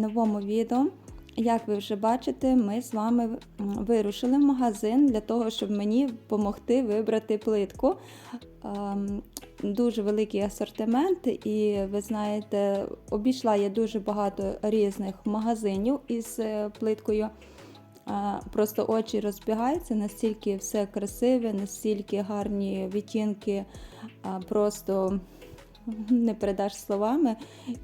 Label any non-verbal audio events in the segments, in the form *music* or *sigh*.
новому відео. Як ви вже бачите, ми з вами вирушили в магазин для того, щоб мені допомогти вибрати плитку. Ем, Дуже великий асортимент, і ви знаєте, обійшла я дуже багато різних магазинів із е, плиткою. Просто очі розбігаються, настільки все красиве, настільки гарні відтінки, просто *laughs* не передаш словами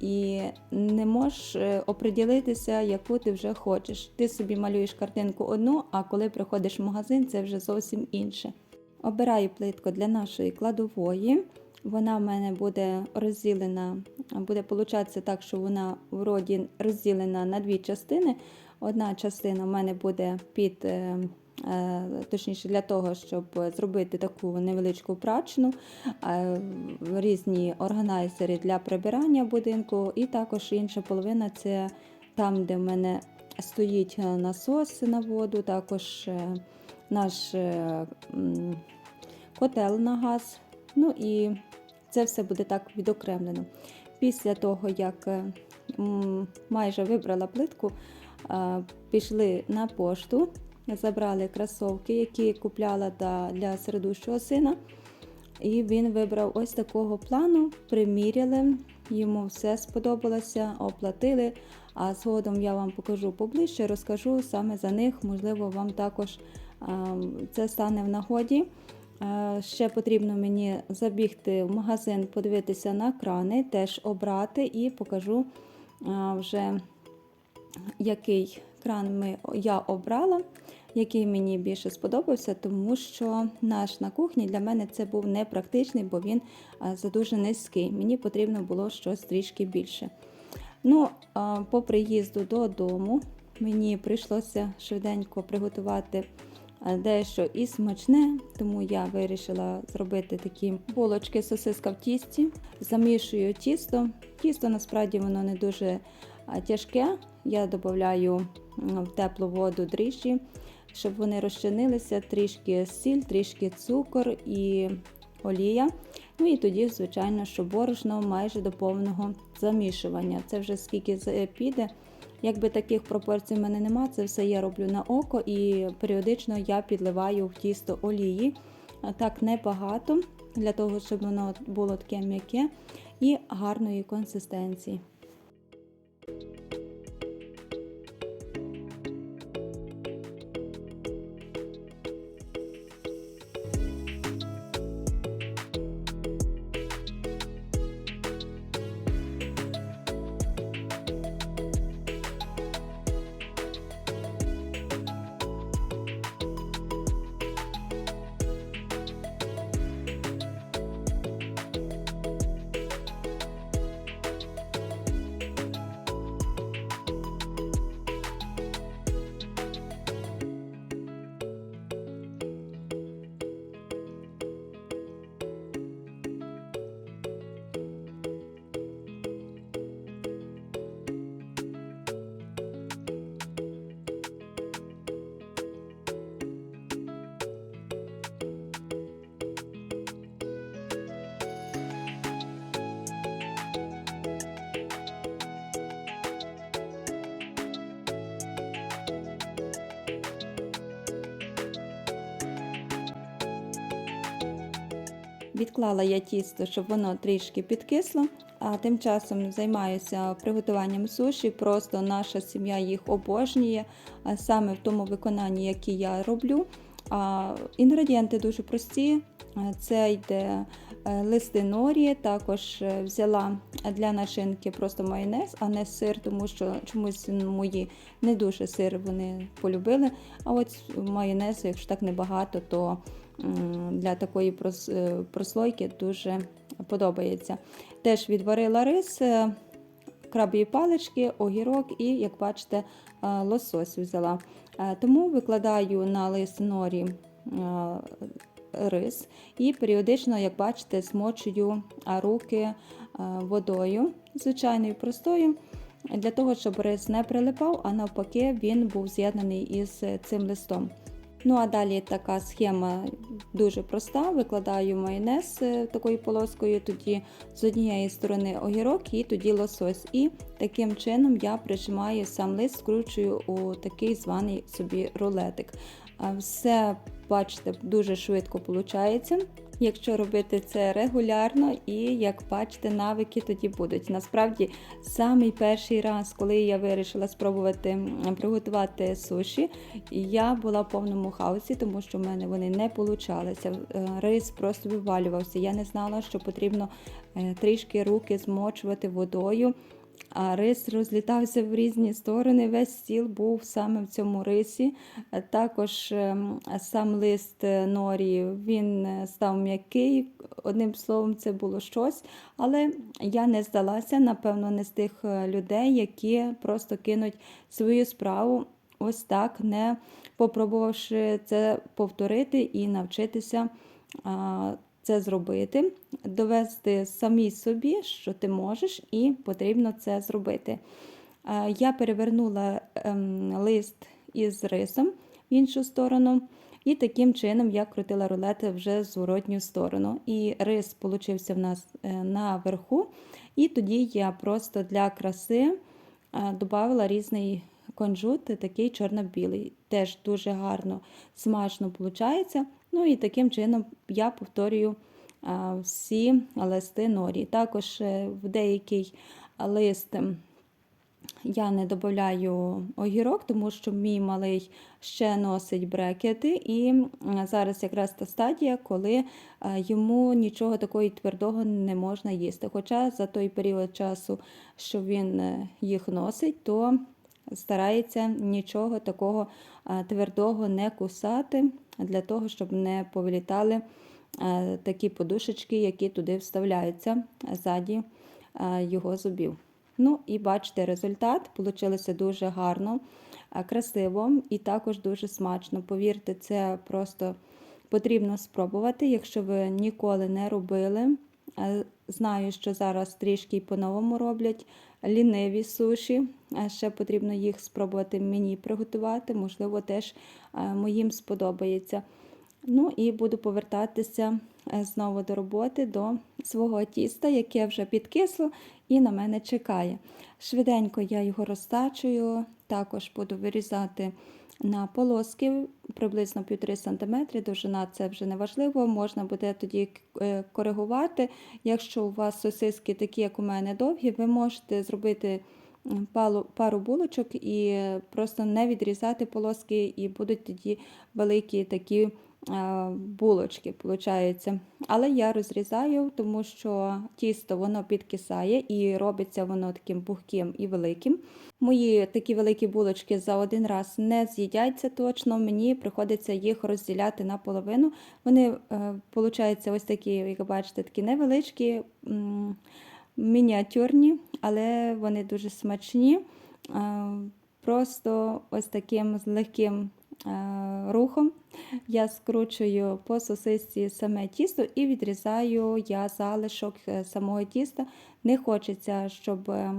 і не можеш е, оприділитися, яку ти вже хочеш. Ти собі малюєш картинку одну, а коли приходиш в магазин, це вже зовсім інше. Обираю плитку для нашої кладової. Вона в мене буде розділена, буде получатися так, що вона вроді розділена на дві частини. Одна частина в мене буде під, е, точніше, для того, щоб зробити таку невеличку прачну, е, різні органайзери для прибирання будинку, і також інша половина це там, де в мене стоїть е, насос на воду, також е, наш е, котел на газ. Ну і це все буде так відокремлено. Після того, як е, майже вибрала плитку, е, пішли на пошту, забрали кросовки, які купляла для середущого сина. І він вибрав ось такого плану, приміряли, йому все сподобалося, оплатили. А згодом я вам покажу поближче, розкажу саме за них, можливо, вам також це стане в нагоді. Ще потрібно мені забігти в магазин, подивитися на крани, теж обрати і покажу вже, який кран ми, я обрала, який мені більше сподобався, тому що наш на кухні для мене це був непрактичний, бо він е, за дуже низький. Мені потрібно було щось трішки більше. Ну, по приїзду додому мені прийшлося швиденько приготувати е, дещо і смачне, тому я вирішила зробити такі булочки сосиска в тісті. Замішую тісто. Тісто насправді воно не дуже е, тяжке. Я додаю в теплу воду дріжджі, щоб вони розчинилися, трішки сіль, трішки цукор і олія. Ну і тоді, звичайно, що борошно майже до повного замішування. Це вже скільки піде. Якби таких пропорцій в мене нема, це все я роблю на око і періодично я підливаю в тісто олії. Так небагато, для того, щоб воно було таке м'яке і гарної консистенції. Відклала я тісто, щоб воно трішки підкисло. А тим часом займаюся приготуванням суші. Просто наша сім'я їх обожнює саме в тому виконанні, яке я роблю. А, інгредієнти дуже прості. Це йде е, листи норі, також е, взяла для начинки просто майонез, а не сир, тому що чомусь мої не дуже сир вони полюбили. А от майонез, якщо так небагато, то для такої е, прослойки дуже подобається. Теж відварила рис, е, крабові палички, огірок і, як бачите, е, лосось взяла. Тому викладаю на лист норі рис і періодично, як бачите, смочую руки водою, звичайною простою, для того, щоб рис не прилипав, а навпаки, він був з'єднаний із цим листом. Ну а далі така схема дуже проста. Викладаю майонез е, такою полоскою, тоді з однієї сторони огірок і тоді лосось. І таким чином я прижимаю сам лист, скручую у такий званий собі рулетик. Все, бачите, дуже швидко виходить. Якщо робити це регулярно, і як бачите, навики тоді будуть. Насправді, самий перший раз, коли я вирішила спробувати приготувати суші, я була в повному хаосі, тому що в мене вони не получалися. Е, Рис просто вивалювався. Я не знала, що потрібно е, трішки руки змочувати водою. А рис розлітався в різні сторони. Весь стіл був саме в цьому рисі. Е, Також ем, сам лист е, норі він е, став м'який. Одним словом, це було щось. Але я не здалася, напевно, не з тих людей, які просто кинуть свою справу ось так, не попробувавши це повторити і навчитися. Це зробити, довести самі собі, що ти можеш, і потрібно це зробити. Е, Я перевернула ем, лист із рисом в іншу сторону, і таким чином я крутила рулет вже зворотню сторону. І рис получився в нас е, наверху. І тоді я просто для краси додала різний конжут, такий чорно-білий. Теж дуже гарно, смачно виходить. Ну і таким чином я повторюю всі листи норі. Також е, в деякий лист я не додаю огірок, тому що мій малий ще носить брекети, і зараз якраз та стадія, коли е, йому нічого такого твердого не можна їсти. Хоча за той період часу, що він е, їх носить, то старається нічого такого твердого не кусати, для того, щоб не повилітали такі подушечки, які туди вставляються ззаді його зубів. Ну і бачите результат, Получилося дуже гарно, красиво і також дуже смачно. Повірте, це просто потрібно спробувати, якщо ви ніколи не робили. Знаю, що зараз трішки по-новому роблять ліниві суші. Ще потрібно їх спробувати мені приготувати, можливо, теж е, моїм сподобається. Ну і буду повертатися е, знову до роботи, до свого тіста, яке вже підкисло і на мене чекає. Швиденько я його розтачую, також буду вирізати на полоски приблизно 1,5 см. Довжина це вже не важливо, можна буде тоді е, коригувати. Якщо у вас сосиски такі, як у мене, довгі, ви можете зробити пару булочок і просто не відрізати полоски, і будуть тоді великі такі е, булочки, получається. Але я розрізаю, тому що тісто воно підкисає і робиться воно таким пухким і великим. Мої такі великі булочки за один раз не з'їдяться точно. Мені приходиться їх розділяти на половину. Вони, е, получаються ось такі, як бачите, такі невеличкі, мініатюрні, але вони дуже смачні. Е, Просто ось таким легким е, рухом я скручую по сосисці саме тісто і відрізаю я залишок е, самого тіста. Не хочеться, щоб е,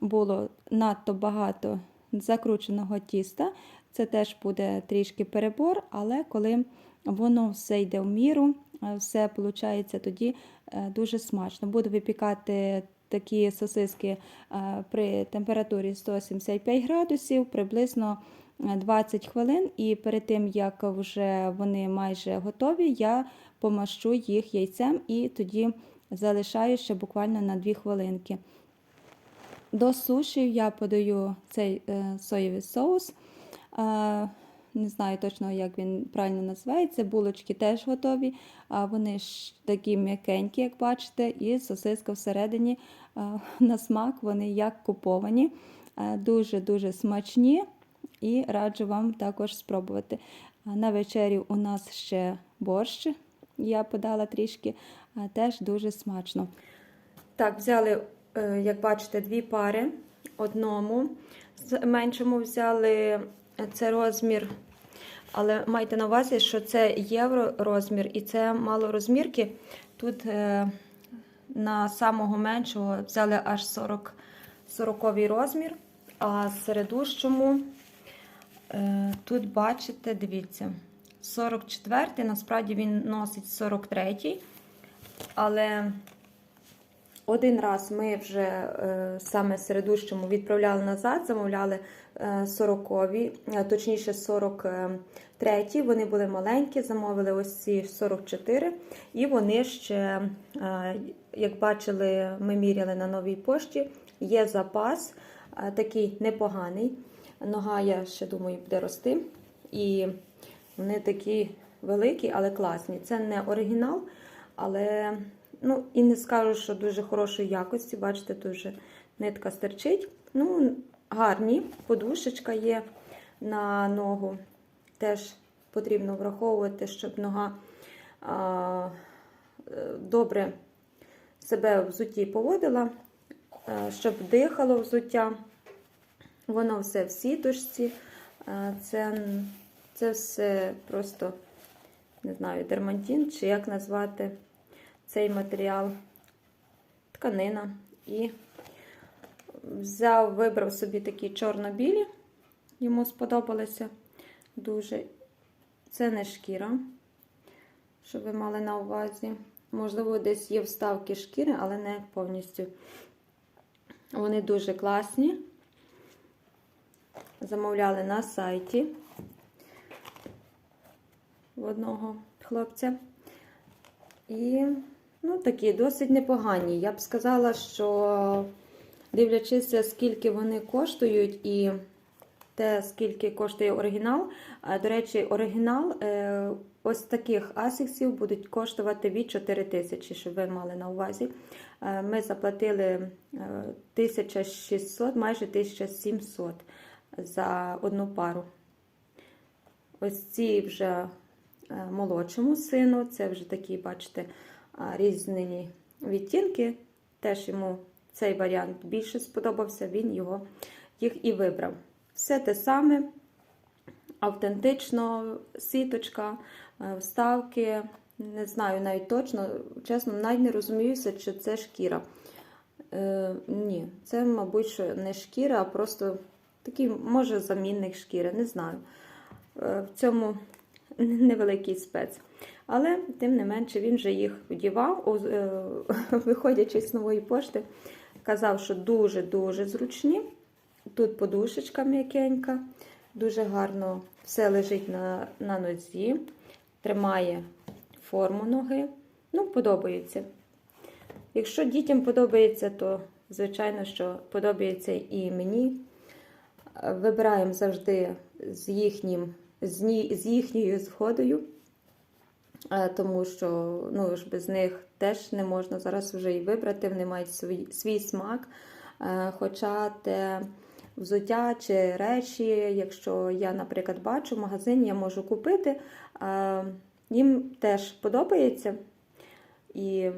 було надто багато закрученого тіста. Це теж буде трішки перебор, але коли воно все йде в міру, е, все виходить тоді е, дуже смачно. Буду випікати такі сосиски е, при температурі 175 градусів приблизно е, 20 хвилин. І перед тим, як вже вони майже готові, я помащу їх яйцем і тоді залишаю ще буквально на 2 хвилинки. До суші я подаю цей е, соєвий соус. Е, не знаю точно, як він правильно називається. Булочки теж готові. А вони ж такі м'якенькі, як бачите, і сосиска всередині е, *laughs* на смак вони як куповані. Е, Дуже-дуже смачні і раджу вам також спробувати. На вечерю у нас ще борщ. Я подала трішки, теж дуже смачно. Так, взяли, е, як бачите, дві пари. Одному з меншому взяли е, це розмір, але майте на увазі, що це євро розмір і це мало розмірки. Тут е, на самого меншого взяли аж 40, 40 розмір, а середущому тут бачите, дивіться, 44-й, насправді він носить 43-й. Але один раз ми вже е, саме середущому відправляли назад, замовляли е, 40-ві, е, точніше 43-ті. Вони були маленькі, замовили ось ці 44. І вони ще, е, як бачили, ми міряли на новій пошті. Є запас, е, такий непоганий. Нога, я ще думаю, буде рости. І вони такі великі, але класні. Це не оригінал, але ну, і не скажу, що дуже хорошої якості. Бачите, тут вже нитка стерчить. Ну, гарні, подушечка є на ногу. Теж потрібно враховувати, щоб нога а, добре себе в взутті поводила, е, щоб дихало взуття. Воно все в сіточці. Е, Це, це все просто, не знаю, дермантин, чи як назвати цей матеріал, тканина. І взяв, вибрав собі такі чорно-білі, йому сподобалися дуже. Це не шкіра, щоб ви мали на увазі. Можливо, десь є вставки шкіри, але не повністю. Вони дуже класні. Замовляли на сайті в одного хлопця. І ну, такі досить непогані. Я б сказала, що дивлячись, скільки вони коштують, і те, скільки коштує оригінал. До речі, оригінал е, ось таких асіксів будуть коштувати від 4 тисячі, щоб ви мали на увазі. Е, Ми заплатили е, 1600, майже 1700 за одну пару. Ось ці вже е, молодшому сину, це вже такі, бачите, різні відтінки. Теж йому цей варіант більше сподобався, він його їх і вибрав. Все те саме, автентично, сіточка, е, вставки. Не знаю навіть точно, чесно, навіть не розуміюся, чи це шкіра. Е, ні, це, мабуть, не шкіра, а просто такий, може, замінник шкіри, не знаю. Е, в цьому *laughs* невеликий спец. Але, тим не менше, він вже їх вдівав, е, *laughs* виходячи з нової пошти, казав, що дуже-дуже зручні. Тут подушечка м'якенька, дуже гарно все лежить на, на нозі, тримає форму ноги. Ну, подобається. Якщо дітям подобається, то, звичайно, що подобається і мені. Вибираємо завжди з, їхнім, з, їхньою згодою, е, тому що ну, ж без них теж не можна зараз вже і вибрати, вони мають свій, свій смак. Е, Хоча те взуття чи речі, якщо я, наприклад, бачу в магазині, я можу купити, е, їм теж подобається і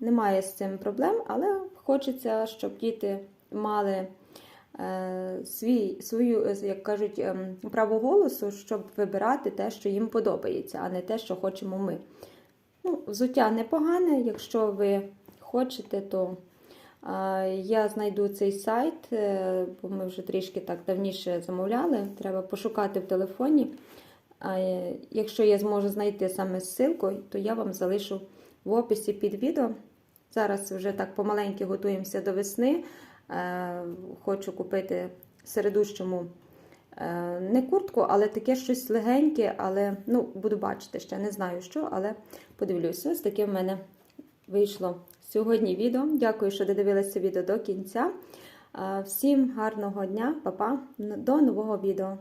немає з цим проблем, але хочеться, щоб діти мали свій, свою, е, як кажуть, ем, право голосу, щоб вибирати те, що їм подобається, а не те, що хочемо ми. Ну, Взуття непогане, якщо ви хочете, то е, я знайду цей сайт, е, бо ми вже трішки так давніше замовляли. Треба пошукати в телефоні. Е, якщо я зможу знайти саме ссылку, то я вам залишу в описі під відео. Зараз вже так помаленьки готуємося до весни. Е, Хочу купити середущому е, не куртку, але таке щось легеньке, але ну, буду бачити ще, не знаю що, але подивлюся. Ось таке в мене вийшло сьогодні відео. Дякую, що додивилися відео до кінця. Е, Всім гарного дня, па-па, до нового відео.